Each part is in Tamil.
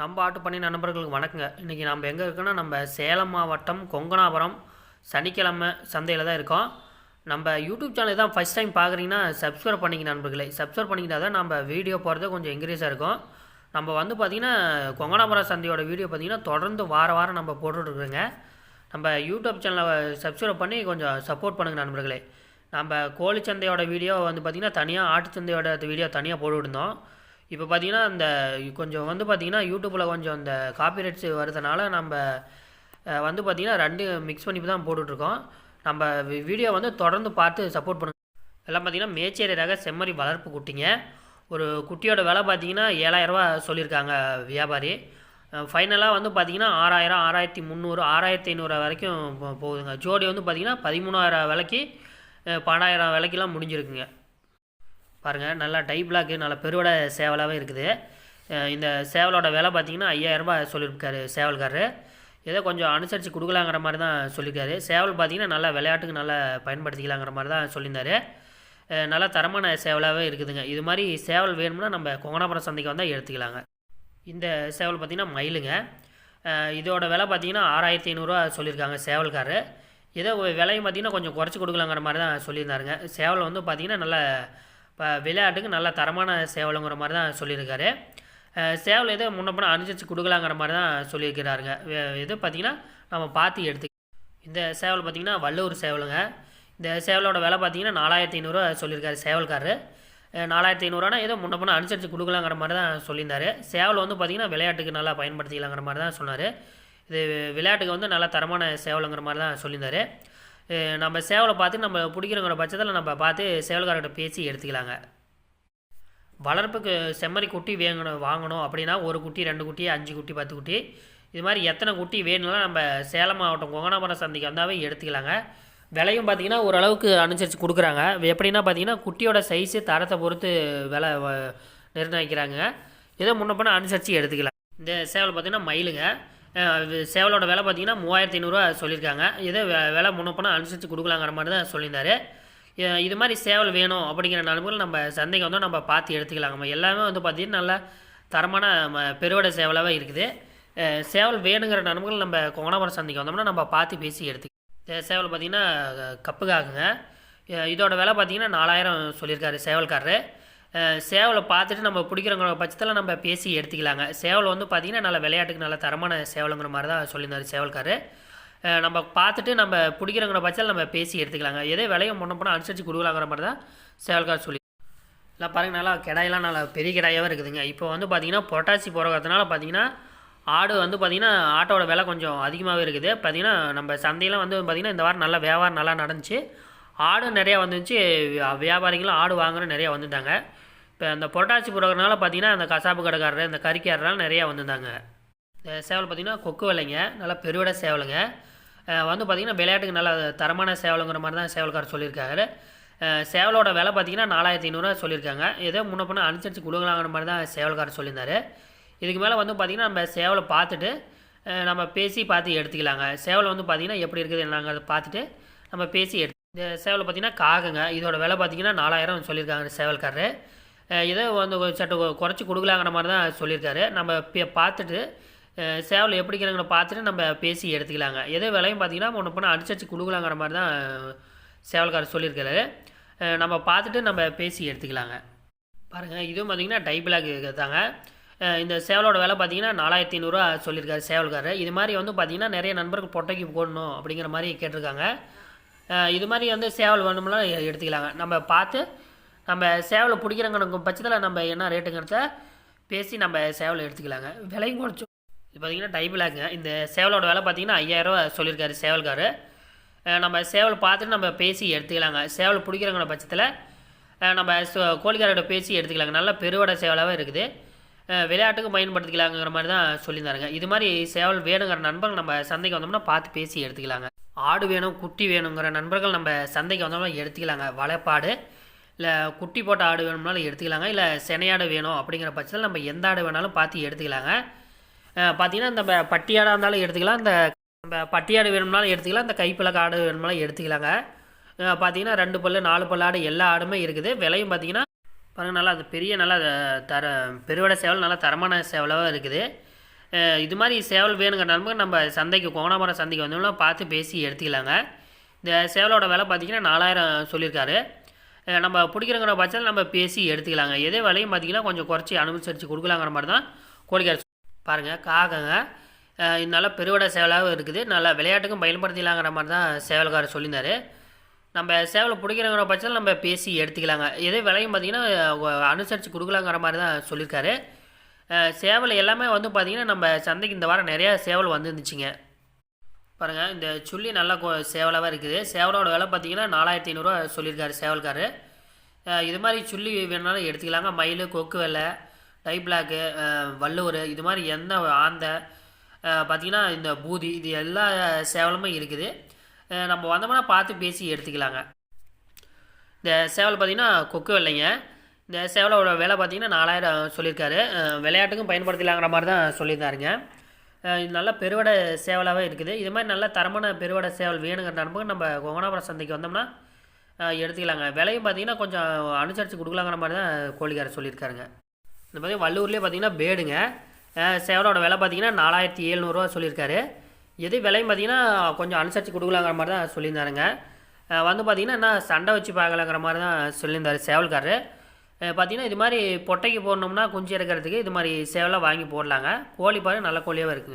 நம்ம ஆட்டு பண்ணி நண்பர்களுக்கு வணக்கங்க. இன்றைக்கி நம்ம எங்கே இருக்கோன்னா நம்ம சேலம் மாவட்டம் கொங்கனாபுரம் சனிக்கிழமை சந்தையில் தான் இருக்கோம். நம்ம யூடியூப் சேனல் தான் ஃபஸ்ட் டைம் பார்க்குறீங்கன்னா சப்ஸ்கிரைப் பண்ணிக்க நண்பர்களே. சப்ஸ்கிரைப் பண்ணிக்கிட்டா தான் நம்ம வீடியோ போகிறது கொஞ்சம் என்கரேஜாக இருக்கும். நம்ம வந்து பார்த்திங்கன்னா கொங்கனாபுரம் சந்தையோட வீடியோ பார்த்திங்கன்னா தொடர்ந்து வார வாரம் நம்ம போட்டுட்ருக்குறோங்க நம்ம யூடியூப் சேனலை சப்ஸ்கிரைப் பண்ணி கொஞ்சம் சப்போர்ட் பண்ணுங்கள் நண்பர்களே. நம்ம கோழி சந்தையோட வீடியோ வந்து பார்த்திங்கன்னா தனியாக ஆட்டு சந்தையோட வீடியோ தனியாக போட்டுவிட்டுருந்தோம் இப்போ பார்த்தீங்கன்னா அந்த கொஞ்சம் வந்து பார்த்திங்கன்னா யூடியூப்பில் கொஞ்சம் இந்த காப்பிரைட்ஸ் வரதுனால நம்ம வந்து பார்த்திங்கன்னா ரெண்டு மிக்ஸ் பண்ணி தான் போட்டுட்ருக்கோம். நம்ம வீடியோ வந்து தொடர்ந்து பார்த்து சப்போர்ட் பண்ணுங்க எல்லாம் பார்த்திங்கன்னா மேச்சேரி ரக செம்மறி வளர்ப்பு குட்டிங்க. ஒரு குட்டியோட விலை பார்த்தீங்கன்னா ஏழாயிரரூவா சொல்லியிருக்காங்க வியாபாரி. ஃபைனலாக வந்து பார்த்தீங்கன்னா ஆறாயிரம் ஆறாயிரத்தி முந்நூறு ஆறாயிரத்தி ஐநூறு வரைக்கும் போகுதுங்க. ஜோடி வந்து பார்த்தீங்கன்னா பதிமூணாயிரம் விலைக்கு பன்னெண்டாயிரம் விலைக்கெல்லாம் முடிஞ்சிருக்குங்க. பாருங்கள் நல்லா டை பிளாக்கு நல்ல பெருவடை சேவலாகவே இருக்குது. இந்த சேவலோட விலை பார்த்தீங்கன்னா ஐயாயிரரூபா சொல்லியிருக்காரு சேவல்காரரு. ஏதோ கொஞ்சம் அனுசரித்து கொடுக்கலாங்கிற மாதிரி தான் சொல்லியிருக்காரு. சேவல் பார்த்தீங்கன்னா நல்லா விளையாட்டுக்கு நல்லா பயன்படுத்திக்கலாங்கிற மாதிரி தான் சொல்லியிருந்தாரு. நல்லா தரமான சேவலாகவே இருக்குதுங்க. இது மாதிரி சேவல் வேணும்னா நம்ம கொங்கனாபுரம் சந்தைக்கு வந்தால் எடுத்துக்கலாங்க. இந்த சேவல் பார்த்திங்கன்னா மயிலுங்க. இதோட விலை பார்த்தீங்கன்னா ஆறாயிரத்தி ஐநூறுரூவா சொல்லியிருக்காங்க சேவல்காரர். ஏதோ விலையும் பார்த்திங்கன்னா கொஞ்சம் குறைச்சி கொடுக்கலாங்கிற மாதிரி தான் சொல்லியிருந்தாருங்க. சேவல் வந்து பார்த்திங்கன்னா நல்ல இப்போ விளையாட்டுக்கு நல்ல தரமான சேவலுங்கிற மாதிரி தான் சொல்லியிருக்காரு. சேவல் ஏதோ முன்னப்பட அனுசரித்து கொடுக்கலாங்கிற மாதிரி தான் சொல்லியிருக்கிறாருங்க. இது பார்த்திங்கன்னா நம்ம பார்த்து எடுத்து இந்த சேவல் பார்த்திங்கன்னா வள்ளூர் சேவலுங்க. இந்த சேவலோட விலை பார்த்தீங்கன்னா நாலாயிரத்தி ஐநூறுரூவா சொல்லியிருக்காரு சேவல்காரரு. நாலாயிரத்தி ஐநூறுவானா ஏதோ முன்ன பின்ன அனுசரித்து கொடுக்கலாங்கிற மாதிரி தான் சொல்லியிருந்தாரு. சேவல் வந்து பார்த்திங்கன்னா விளையாட்டுக்கு நல்லா பயன்படுத்திக்கலாங்கிற மாதிரி தான் சொன்னார். இது விளையாட்டுக்கு வந்து நல்லா தரமான சேவலுங்கிற மாதிரி தான் சொல்லியிருந்தாரு. நம்ம சேவலை பார்த்து நம்ம பிடிக்கிறங்கிற பட்சத்தில் நம்ம பார்த்து சேவல்காரர்கிட்ட பேசி எடுத்துக்கலாங்க. வளர்ப்புக்கு செம்மறி குட்டி வேங்கணும் வாங்கணும் அப்படின்னா ஒரு குட்டி ரெண்டு குட்டி அஞ்சு குட்டி பத்து குட்டி. இது மாதிரி எத்தனை குட்டி வேணும்னாலும் நம்ம சேலம் மாவட்டம் கொங்கனாபுரம் சந்தைக்கு வந்தாவே எடுத்துக்கலாங்க. விலையும் பார்த்தீங்கன்னா ஓரளவுக்கு அனுசரித்து கொடுக்குறாங்க. எப்படின்னா பார்த்தீங்கன்னா குட்டியோட சைஸு தரத்தை பொறுத்து விலை வ- நிர்ணயிக்கிறாங்க. ஏதோ முன்ன பின்ன அனுசரித்து எடுத்துக்கலாம். இந்த சேவல் பார்த்தீங்கன்னா மயிலுங்க. சேவலோட விலை பார்த்தீங்கன்னா மூவாயிரத்தி ஐநூறுரூவா சொல்லியிருக்காங்க. இதே விலை முன்ன அனுசரித்து கொடுக்கலாங்கிற மாதிரி தான் சொல்லியிருந்தாரு. இது மாதிரி சேவல் வேணும் அப்படிங்கிற நண்பர்கள் நம்ம சந்தைக்கு வந்து நம்ம பார்த்து எடுத்துக்கலாங்க. நம்ம எல்லாமே வந்து பார்த்திங்கன்னா நல்ல தரமான ம பெருவடை சேவலாகவே இருக்குது. சேவல் வேணுங்கிற நண்பர்கள் நம்ம கோணாபுரம் சந்தைக்கு வந்தோம்னா நம்ம பார்த்து பேசி எடுத்து சேவல் பார்த்திங்கன்னா கப்புக்காகுங்க. இதோட விலை பார்த்தீங்கன்னா நாலாயிரம் சொல்லியிருக்காரு சேவல்காரரு. சேவலை பார்த்துட்டு நம்ம பிடிக்கிறவங்க பட்சத்தில் நம்ம பேசி எடுத்துக்கலாங்க. சேவல் வந்து பார்த்திங்கன்னா நல்ல விளையாட்டுக்கு நல்ல தரமான சேவலுங்கிற மாதிரி தான் சொல்லியிருந்தாரு சேவல்கார். நம்ம பார்த்துட்டு நம்ம பிடிக்கிறவங்க பட்சத்தில் நம்ம பேசி எடுத்துக்கலாங்க. எதே விலையை முன்ன போனால் அனுசரித்து கொடுக்கலாங்கிற மாதிரி தான் சேவல்கார் சொல்லி இல்லை பாருங்க நல்லா கிடாயெல்லாம் நல்லா பெரிய கிடாயாகவே இருக்குதுங்க. இப்போ வந்து பார்த்திங்கன்னா பொட்டாசி போகிறதுனால பார்த்தீங்கன்னா ஆடு வந்து பார்த்திங்கன்னா ஆட்டோட விலை கொஞ்சம் அதிகமாகவே இருக்குது. பார்த்தீங்கன்னா நம்ம சந்தையெல்லாம் வந்து பார்த்திங்கன்னா இந்த வாரம் நல்லா வியாபாரம் நல்லா நடந்துச்சு. ஆடு நிறையா வந்துச்சு. வியாபாரிகளும் ஆடு வாங்குற நிறையா வந்துட்டாங்க. இப்போ அந்த புரட்டாசி போகிறதுனால பார்த்தீங்கன்னா அந்த கசாப்பு கடைக்காரர் இந்த கறிக்காரரெலாம் நிறையா வந்திருந்தாங்க. இந்த சேவல் பார்த்திங்கன்னா கொக்கு விலைங்க நல்லா பெருவிட சேவலுங்க. வந்து பார்த்திங்கன்னா விளையாட்டுக்கு நல்ல தரமான சேவலுங்கிற மாதிரி தான் சேவல்காரர் சொல்லியிருக்காரு. சேவலோட விலை பார்த்திங்கன்னா நாலாயிரத்தி ஐநூறுரூவா சொல்லியிருக்காங்க. ஏதோ முன்ன பின்ன அனுசரித்து கொடுக்கலாங்கிற மாதிரி தான் சேவல்காரர் சொல்லியிருந்தார். இதுக்கு மேலே வந்து பார்த்திங்கன்னா நம்ம சேவலை பார்த்துட்டு நம்ம பேசி பார்த்து எடுத்துக்கலாங்க. சேவல் வந்து பார்த்திங்கன்னா எப்படி இருக்குது என்னங்கிறத பார்த்துட்டு நம்ம பேசி எடுத்து இந்த சேவலை பார்த்திங்கன்னா காகங்க. இதோட விலை பார்த்திங்கன்னா நாலாயிரம் சொல்லியிருக்காங்க சேவல்காரரு. ஏதோ வந்து ஒரு குறைச்சி கொடுக்கலாங்கிற மாதிரி தான் சொல்லியிருக்காரு. நம்ம பே- பார்த்துட்டு சேவல் எப்படிங்கிறத பார்த்துட்டு நம்ம பேசி எடுத்துக்கலாங்க. எதோ விலையும் பார்த்தீங்கன்னா ஒன்று பண்ண அடிச்சடிச்சு கொடுக்கலாங்கிற மாதிரி தான் சேவல்காரர் சொல்லியிருக்காரு. நம்ம பார்த்துட்டு நம்ம பேசி எடுத்துக்கலாங்க. பாருங்கள் இதுவும் பார்த்தீங்கன்னா டை பிளாக் தாங்க. இந்த சேவலோட விலை பார்த்தீங்கன்னா நாலாயிரத்தி ஐநூறுரூவா சொல்லியிருக்காரு சேவல்காரர் இது மாதிரி வந்து பார்த்தீங்கன்னா நிறைய நண்பர்கள் பொட்டைக்கு போடணும் அப்படிங்கிற மாதிரி கேட்டிருக்காங்க. இது மாதிரி வந்து சேவல் வேணும்னா எடுத்துக்கலாங்க. நம்ம பார்த்து நம்ம சேவலை பிடிக்கிறங்கிற பட்சத்தில் நம்ம என்ன ரேட்டுங்கிறத பேசி நம்ம சேவலை எடுத்துக்கலாங்க. விலையும் குறைச்சோம் இது பார்த்தீங்கன்னா டைபிளாங்க இந்த சேவலோட விலை பார்த்தீங்கன்னா ஐயாயிரரூவா சொல்லியிருக்காரு சேவல்கார். நம்ம சேவல் பார்த்துட்டு நம்ம பேசி எடுத்துக்கலாங்க. சேவல் பிடிக்கிறங்கிற பட்சத்தில் நம்ம கோழிக்காரோட பேசி எடுத்துக்கலாங்க. நல்ல பெருவடை சேவலாகவே இருக்குது. விளையாட்டுக்கும் விளையாட்டுக்கு பயன்படுத்திக்கலாங்கிற மாதிரி தான் சொல்லியிருந்தாருங்க. இது மாதிரி சேவல் வேணுங்கிற நண்பர்கள் நம்ம சந்தைக்கு வந்தோம்னா பார்த்து பேசி எடுத்துக்கலாங்க. ஆடு வேணும் குட்டி வேணுங்கிற நண்பர்கள் நம்ம சந்தைக்கு வந்தோம்னா எடுத்துக்கலாங்க. வளைப்பாடு இல்லை குட்டி போட்ட ஆடு வேணும்னாலும் எடுத்துக்கலாங்க. இல்லை செனையாடு வேணும் அப்படிங்கிற பட்சத்தில் நம்ம எந்த ஆடு வேணாலும் பார்த்து எடுத்துக்கலாங்க. பார்த்தீங்கன்னா இந்த பட்டியாடாக இருந்தாலும் எடுத்துக்கலாம். இந்த நம்ம பட்டியாடு வேணும்னாலும் எடுத்துக்கலாம். இந்த கைப்பிளக்க ஆடு வேணும்னாலும் எடுத்துக்கலாங்க. பார்த்தீங்கன்னா ரெண்டு பல்லு நாலு பல்லு ஆடு எல்லா ஆடுமே இருக்குது. விலையும் பார்த்தீங்கன்னா பாருங்கள் நல்லா அது பெரிய நல்லா தர பெருவடை சேவல் நல்லா தரமான சேவலாக இருக்குது. இது மாதிரி சேவல் வேணுங்கிற நம்ம சந்தைக்கு கோணாபுரம் சந்தைக்கு வந்தோம்னா பார்த்து பேசி எடுத்துக்கலாங்க. இந்த சேவலோட விலை பார்த்திங்கன்னா நாலாயிரம் சொல்லியிருக்காரு. நம்ம பிடிக்கிறங்கிற பட்சத்தில் நம்ம பேசி எடுத்துக்கலாங்க. எதே விலையும் பார்த்தீங்கன்னா கொஞ்சம் குறைச்சி அனுசரித்து கொடுக்கலாங்கிற மாதிரி தான் கோழிக்கார பாருங்கள் காகங்க. அஹ் பெருவிட நல்லா பெருவடை சேவலாகவும் இருக்குது. நல்லா விளையாட்டுக்கும் பயன்படுத்திக்கலாங்கிற மாதிரி தான் சேவல்காரர் சொல்லியிருந்தார். நம்ம சேவலை பிடிக்கிறங்கிற பட்சத்தில் நம்ம பேசி எடுத்துக்கலாங்க. எதே விலையும் பார்த்தீங்கன்னா அனுசரித்து கொடுக்கலாங்கிற மாதிரி தான் சொல்லியிருக்காரு. சேவல் எல்லாமே வந்து பார்த்திங்கன்னா நம்ம சந்தைக்கு இந்த வாரம் நிறையா சேவல் வந்துருந்துச்சிங்க. பாருங்கள் இந்த சுள்ளி நல்லா கோ சேவலாக இருக்குது. சேவலோட விலை பார்த்தீங்கன்னா நாலாயிரத்தி ஐநூறுரூவா சொல்லியிருக்காரு சேவல்காரு. இது மாதிரி சுள்ளி வேணுனாலும் எடுத்துக்கலாங்க. மயில் கொக்கு வெள்ளை டை பிளாக்கு வல்லூர் இது மாதிரி எந்த ஆந்தை பார்த்தீங்கன்னா இந்த பூதி இது எல்லா சேவலுமே இருக்குது. நம்ம வந்தோம்னா பார்த்து பேசி எடுத்துக்கலாங்க. இந்த சேவல் பார்த்தீங்கன்னா கொக்கு வெள்ளைங்க. இந்த சேவலோட விலை பார்த்தீங்கன்னா நாலாயிரம் சொல்லியிருக்காரு. விளையாட்டுக்கும் பயன்படுத்தலாங்கிற மாதிரி தான் சொல்லியிருந்தாருங்க. இது நல்ல பெருவடை சேவலாகவே இருக்குது. இது மாதிரி நல்ல தரமான பெருவடை சேவல் வேணுங்கிற நண்பர்கள் நம்ம கோகனாபுரம் சந்தைக்கு வந்தோம்னா எடுத்துக்கலாங்க. விலையும் பார்த்தீங்கன்னா கொஞ்சம் அனுசரித்து கொடுக்கலாங்கிற மாதிரி தான் கோழிக்காரர் சொல்லியிருக்காருங்க. இந்த மாதிரி வள்ளூர்லேயே பார்த்தீங்கன்னா பேடுங்க. சேவலோட விலை பார்த்தீங்கன்னா நாலாயிரத்தி எழுநூறுவா சொல்லியிருக்காரு. எது விலையும் பார்த்தீங்கன்னா கொஞ்சம் அனுசரித்து கொடுக்கலாங்கிற மாதிரி தான் சொல்லியிருந்தாருங்க. வந்து பார்த்தீங்கன்னா என்ன சண்டை வச்சு பார்க்கலாங்கிற மாதிரி தான் சொல்லியிருந்தாரு சேவல்காரரு. பார்த்தீங்கன்னா இது மாதிரி பொட்டைக்கு போடணும்னா குஞ்சு எடுக்கிறதுக்கு இது மாதிரி சேவலாக வாங்கி போடலாங்க. கோழி பாரு நல்ல கோழியாகவே இருக்குங்க.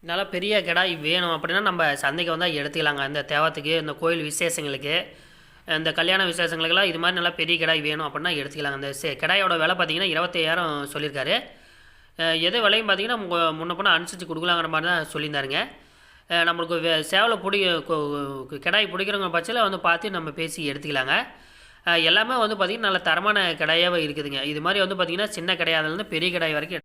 நல்லா பெரிய கிடாய் வேணும் அப்படின்னா நம்ம சந்தைக்கு வந்தால் எடுத்துக்கலாங்க. இந்த தேவத்துக்கு இந்த கோயில் விசேஷங்களுக்கு இந்த கல்யாண விசேஷங்களுக்கெல்லாம் இது மாதிரி நல்லா பெரிய கிடாய் வேணும் அப்படின்னா எடுத்துக்கலாங்க. இந்த சே கிடாயோட விலை பார்த்திங்கன்னா இருபத்தையாயிரம் சொல்லியிருக்காரு. எது விலையும் பார்த்தீங்கன்னா மு- முன்ன பின்ன அனுசரித்து கொடுக்கலாங்கிற மாதிரி தான் சொல்லியிருந்தாருங்க. நம்மளுக்கு வே- சேவலை பிடி கிடாய் பிடிக்கிறவங்க பட்சத்தில் வந்து பார்த்து நம்ம பேசி எடுத்துக்கலாங்க. எல்லாமே வந்து பார்த்திங்கன்னா நல்ல தரமான கடையாகவே இருக்குதுங்க. இது மாதிரி வந்து பார்த்திங்கன்னா சின்ன கடையாதுலேருந்து பெரிய கடை வரைக்கும்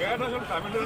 கேட்டேன் தமிழ்